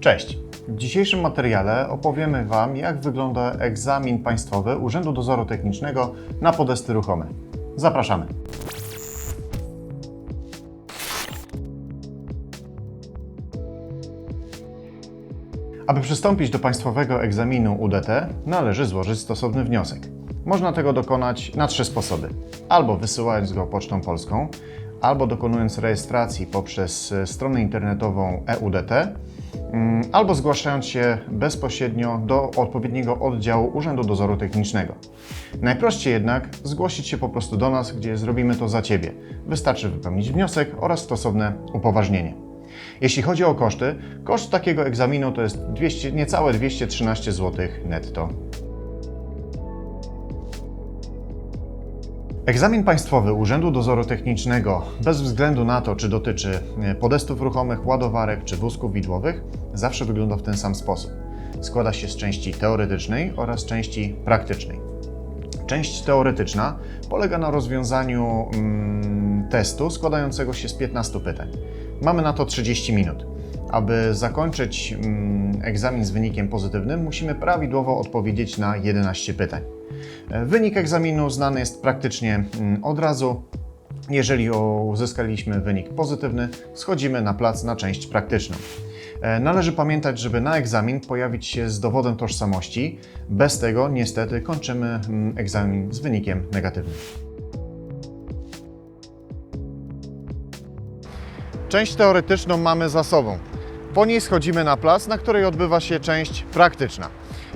Cześć! W dzisiejszym materiale opowiemy Wam, jak wygląda egzamin państwowy Urzędu Dozoru Technicznego na podesty ruchome. Zapraszamy! Aby przystąpić do państwowego egzaminu UDT, należy złożyć stosowny wniosek. Można tego dokonać na trzy sposoby: albo wysyłając go pocztą polską, albo dokonując rejestracji poprzez stronę internetową EUDT, albo zgłaszając się bezpośrednio do odpowiedniego oddziału Urzędu Dozoru Technicznego. Najprościej jednak zgłosić się po prostu do nas, gdzie zrobimy to za Ciebie. Wystarczy wypełnić wniosek oraz stosowne upoważnienie. Jeśli chodzi o koszty, koszt takiego egzaminu to jest 200, niecałe 213 zł netto. Egzamin państwowy Urzędu Dozoru Technicznego, bez względu na to, czy dotyczy e, podestów ruchomych, ładowarek czy wózków widłowych, zawsze wygląda w ten sam sposób. Składa się z części teoretycznej oraz części praktycznej. Część teoretyczna polega na rozwiązaniu mm, testu składającego się z 15 pytań. Mamy na to 30 minut. Aby zakończyć mm, egzamin z wynikiem pozytywnym, musimy prawidłowo odpowiedzieć na 11 pytań. Wynik egzaminu znany jest praktycznie mm, od razu. Jeżeli uzyskaliśmy wynik pozytywny, schodzimy na plac na część praktyczną. E, Należy pamiętać, żeby na egzamin pojawić się z dowodem tożsamości. Bez tego, niestety, kończymy mm, egzamin z wynikiem negatywnym. Część teoretyczną mamy za sobą. Po niej schodzimy na plac, na której odbywa się część praktyczna.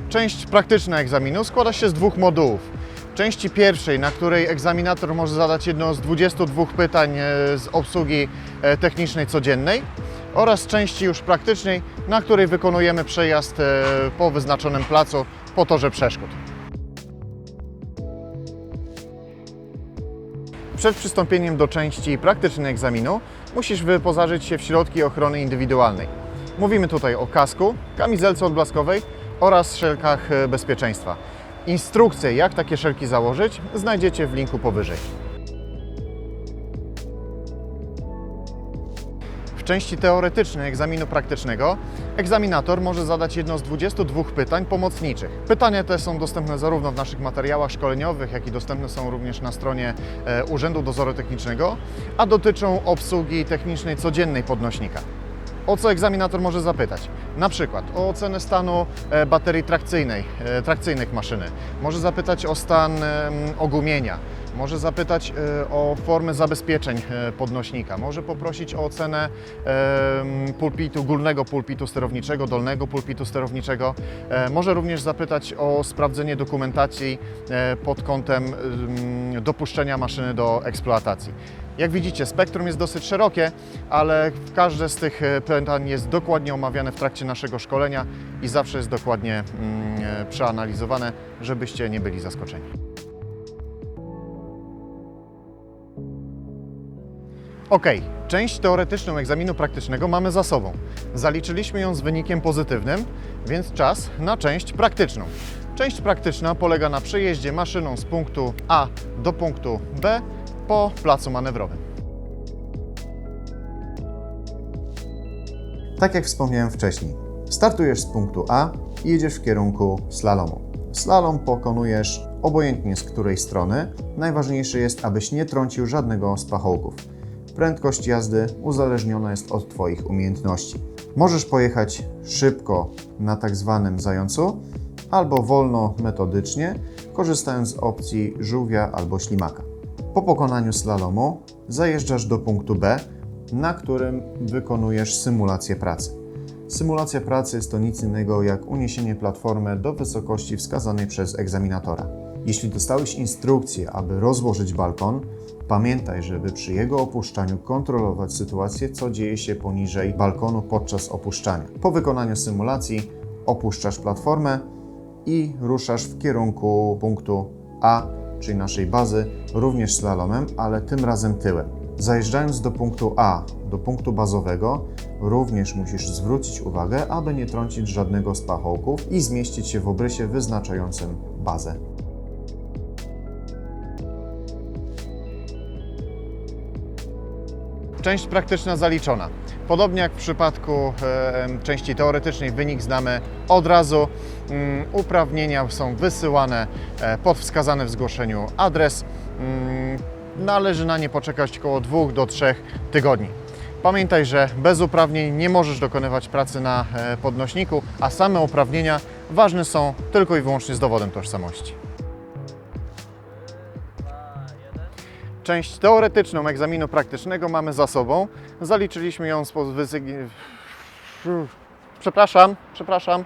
Część praktyczna egzaminu składa się z dwóch modułów. Części pierwszej, na której egzaminator może zadać jedno z 22 pytań e, z obsługi e, technicznej codziennej oraz części już praktycznej, na której wykonujemy przejazd e, po wyznaczonym placu po torze przeszkód. Przed przystąpieniem do części praktycznej egzaminu musisz wyposażyć się w środki ochrony indywidualnej. Mówimy tutaj o kasku, kamizelce odblaskowej oraz szelkach e, bezpieczeństwa. Instrukcje, jak takie szelki założyć, znajdziecie w linku powyżej. W części teoretycznej egzaminu praktycznego egzaminator może zadać jedno z 22 pytań pomocniczych. Pytania te są dostępne zarówno w naszych materiałach szkoleniowych, jak i dostępne są również na stronie e, Urzędu Dozoru Technicznego, a dotyczą obsługi technicznej codziennej podnośnika. O co egzaminator może zapytać? Na przykład o ocenę stanu e, baterii trakcyjnej, e, trakcyjnych maszyny. Może zapytać o stan ogumienia. Może zapytać e, o formę zabezpieczeń podnośnika. Może poprosić o ocenę pulpitu, górnego pulpitu sterowniczego, dolnego pulpitu sterowniczego. Może również zapytać o sprawdzenie dokumentacji pod kątem em, dopuszczenia maszyny do eksploatacji. Jak widzicie, spektrum jest dosyć szerokie, ale każde z tych e, pytań jest dokładnie omawiane w trakcie naszego szkolenia i zawsze jest dokładnie mm, e, przeanalizowane, żebyście nie byli zaskoczeni. Ok, część teoretyczną egzaminu praktycznego mamy za sobą. Zaliczyliśmy ją z wynikiem pozytywnym, więc czas na część praktyczną. Część praktyczna polega na przejeździe maszyną z punktu A do punktu B po placu manewrowym. Tak jak wspomniałem wcześniej, startujesz z punktu A i jedziesz w kierunku slalomu. Slalom pokonujesz obojętnie z której strony. Najważniejsze jest, abyś nie trącił żadnego z pachołków. Prędkość jazdy uzależniona jest od Twoich umiejętności. Możesz pojechać szybko na tak zwanym zającu, albo wolno metodycznie, korzystając z opcji żółwia albo ślimaka. Po pokonaniu slalomu zajeżdżasz do punktu B, na którym wykonujesz symulację pracy. Symulacja pracy jest to nic innego jak uniesienie platformy do wysokości wskazanej przez egzaminatora. Jeśli dostałeś instrukcję, aby rozłożyć balkon, pamiętaj, żeby przy jego opuszczaniu kontrolować sytuację, co dzieje się poniżej balkonu podczas opuszczania. Po wykonaniu symulacji opuszczasz platformę i ruszasz w kierunku punktu A, czyli naszej bazy, również slalomem, ale tym razem tyłem. Zajeżdżając do punktu A, do punktu bazowego, również musisz zwrócić uwagę, aby nie trącić żadnego z pachołków i zmieścić się w obrysie wyznaczającym bazę. Część praktyczna zaliczona. Podobnie jak w przypadku części teoretycznej, wynik znamy od razu. Mm, Uprawnienia są wysyłane e, pod wskazany w zgłoszeniu adres. Mm, Należy na nie poczekać około 2 do 3 tygodni. Pamiętaj, że bez uprawnień nie możesz dokonywać pracy na e, podnośniku, a same uprawnienia ważne są tylko i wyłącznie z dowodem tożsamości. Część teoretyczną egzaminu praktycznego mamy za sobą. Zaliczyliśmy ją z wysygi... Przepraszam, przepraszam.